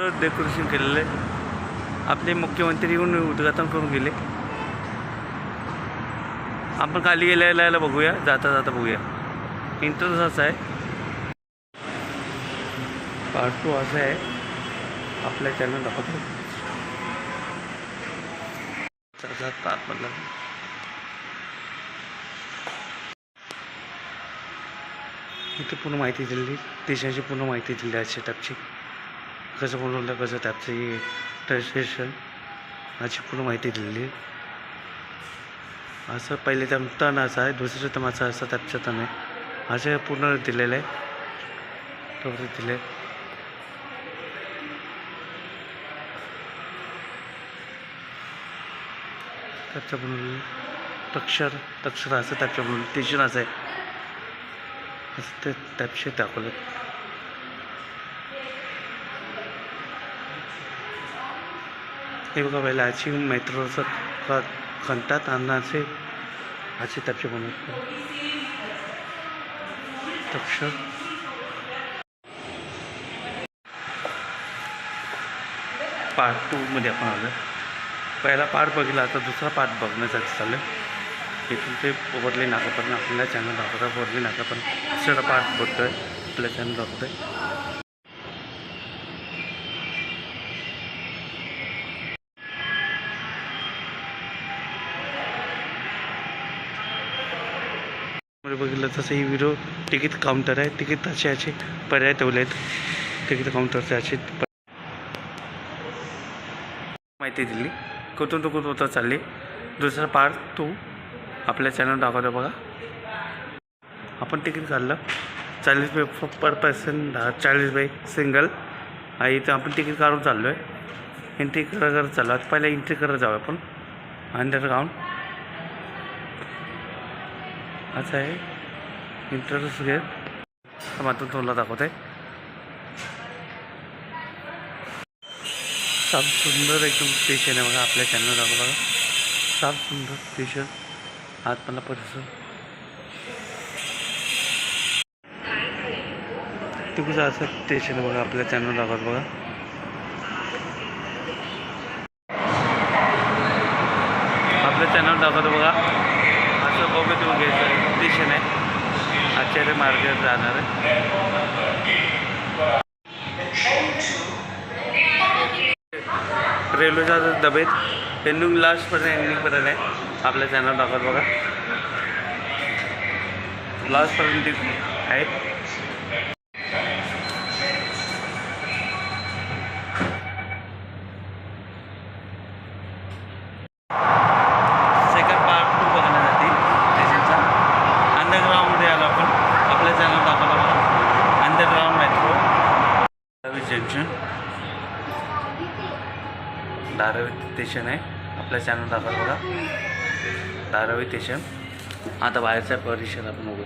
Decoration केलेलं आहे. आपले मुख्यमंत्री येऊन उद्घाटन करून गेले. आपण खाली गेल्या यायला बघूया जाता जाता बघूया. इंटरेस्ट असा आहे. पार्ट टू असं आहे. आपल्या चॅनल दाखवतो आतमधला इथे पूर्ण माहिती दिली. देशाची पूर्ण माहिती दिली अशा टाईपची कसं बनवलं कसं टाईपचं ट्रान्सलेशन अशी पूर्ण माहिती दिलेली. आहे असं पहिले त्या तण असा आहे दुसरं तमाचं असं त्याचं तण आहे. असं पूर्ण दिलेलं आहे. तेवढं दिलं. आहे त्याचं बनवलं तक्षर तक्षर असं त्याच्या बनवलं टेशन असं आहे. असं ते टाईपचे दाखवलं. हे बघा पहिला अशी मेट्रोचं क खणतात आणि असे असे टाईपचे बनवतात पार्ट टूमध्ये आपण आलो पहिला पार्ट बघितला आता दुसरा पार्ट बघण्यासाठी चाललं इथून ते वरली नाकापर्यंत आपल्याला चॅनल दाखवतात वरली नाकापर्यंत दुसरा पार्ट बघतो आहे आपल्या चॅनल दाखवतोय बघितलं तसं ही व्हिडिओ तिकीट काउंटर आहे. तिकीट असे असे पर्याय ठेवले आहेत. तिकीट काउंटरचे असे माहिती दिली. कुठून तो कुठं चालली. दुसरा पार्ट तू आपल्या चॅनल दाखवतो बघा. आपण तिकीट काढलं. चाळीस बाय पर पर्सन दहा चाळीस बाय सिंगल आणि इथं आपण तिकीट काढून चाललो आहे एंट्री करत करत चाललो आता पहिला एंट्री करत जाऊ आपण. अंडरग्राऊंड असं आहे इंटरेस्ट घेत मात्र तुला दाखवत आहे साफ सुंदर एकदम स्टेशन आहे बघा आपल्या चॅनल दाखव बघा साफ सुंदर स्टेशन आतमधला परिसर तिकडचं असं स्टेशन आहे बघा आपल्या चॅनल दाखवत बघा आपल्या चॅनल दाखवतो बघा असं बघत येऊन घ्यायचं स्टेशन आहे. आचार्य मार्ग जाणार आहे. रेल्वेचा डबेत. एंडिंग लास्टपर्यंत एंडिंगपर्यंत आहे. आपल्या चॅनल दाखवत बघा. लास्टपर्यंत आहे सेकंड पार्ट टू बघण्यासाठी स्टेशनचा अंडरग्राऊंडमध्ये आलो आपण आपल्या चॅनल दाखवला बघा underground metro Dharavi junction Dharavi station आहे. आपल्या चॅनल दाखवलं बघा. धारावी स्टेशन आता बाहेरचा परिसर आपण बघू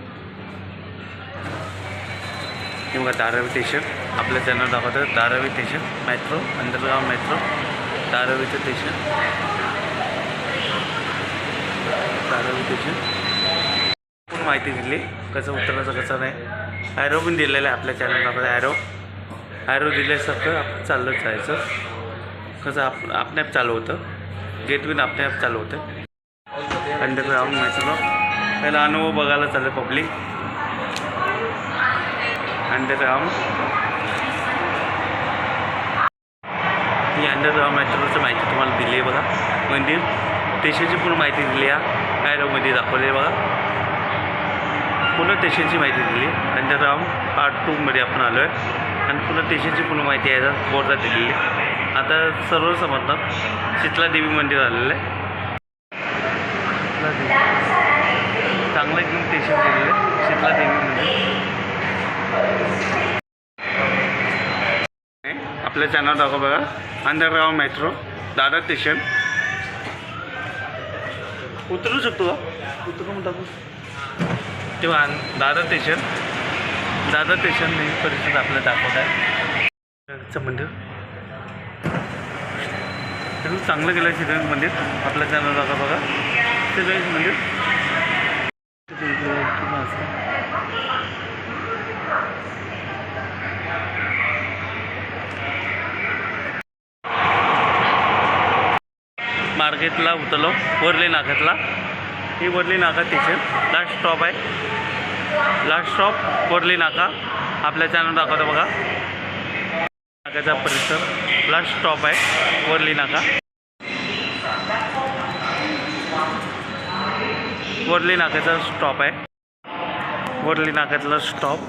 हे बघा धारावी स्टेशन आपल्या चॅनल दाखवतं. धारावी स्टेशन मेट्रो अंतरगाव मेट्रो धारावीचं स्टेशन धारावी स्टेशन पूर्ण माहिती दिली. कसं उतरायचं कसं नाही. ॲरो पण दिलेला आहे आपल्या चॅनल दाखवतं. ॲरो ॲरो दिल्यासारखं आपण चाललं जायचं. कसं आप आपणे चालू होतं. गेट बिन आपणे आप चालू होतं. अंडरग्राऊंड मेट्रो पहिला अनुभव बघायला चाललं पब्लिक अंडरग्राऊंड ही अंडरग्राऊंड मेट्रोची माहिती तुम्हाला दिली आहे बघा. मंदिर. स्टेशनची पूर्ण माहिती दिली आहे कायरोमध्ये दाखवली आहे बघा. पूर्ण स्टेशनची माहिती दिली अंडरग्राऊंड पार्ट टूमध्ये आपण आलो आहे आणि पुन्हा स्टेशनची पूर्ण माहिती आहे. बोर्डला दिलेली आहे. आता सर्व समजतात. शीतला देवी मंदिर आलेलं आहे. चांगलं एकदम स्टेशन दिलेलं आहे. शीतला देवी मंदिर. आपल्या चॅनल दाखव बघा. अंडरग्राऊंड मेट्रो दादर स्टेशन उतरू शकतो का? उतरून टाकू तेव्हा दादर स्टेशन दादर स्टेशन परिस्थिती आपल्याला दाखवत आहे. चं खूप चांगलं केलं आहे श्रीगणेश मंदिर. आपल्या चॅनल आता बघा. श्रीगणेश मंदिर. मार्केटला उतरलो वरली नाक्यातला. ही वरली नाका तिथे लास्ट स्टॉप आहे. Last stop Worli Naka. आपल्या चॅनल दाखवतो बघा. नाक्याचा परिसर. आपला स्टॉप आहे वरली नाका वरली नाक्याचा स्टॉप आहे. Worli नाक्यातला stop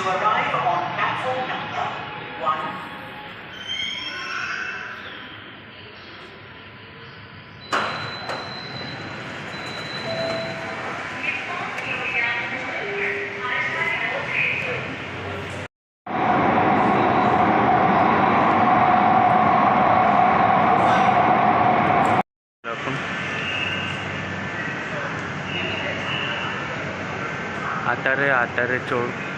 to arrive on platform number one. आपण आटारे आटारे चोळ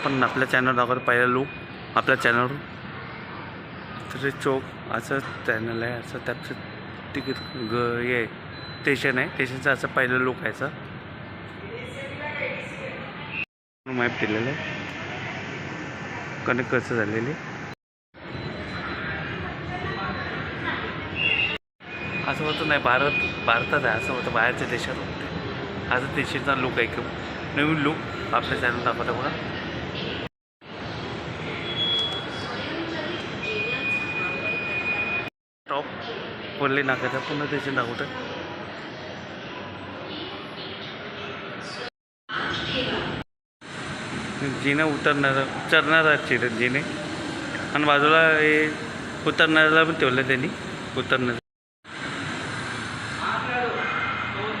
आपण आपल्या चॅनल अगर पहिला लूक आपल्या चॅनलवर तर चौक असं चॅनल आहे असं त्याचं तिकीट ग हे स्टेशन आहे. स्टेशनचं असं पहिलं लुक आहे असं मॅप दिलेलं आहे. कनेक्ट कसं झालेली? असं होतं नाही भारत भारतात आहे असं होतं बाहेरच्या देशात होतं. असं देशाचा लुक आहे की नवीन लुक आपल्या चॅनल दाखवता बघा. वरली नाकाचा पुन्हा त्याचे दाखवतं जिने उतरणार उतरणार चिर जिने. आणि बाजूला हे उतरणाऱ्याला पण ठेवलं त्यांनी. उतरणार.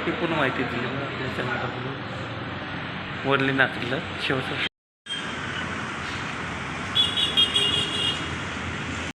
ही पूर्ण माहिती दिली. मला वरली नागरीला शेवटचं.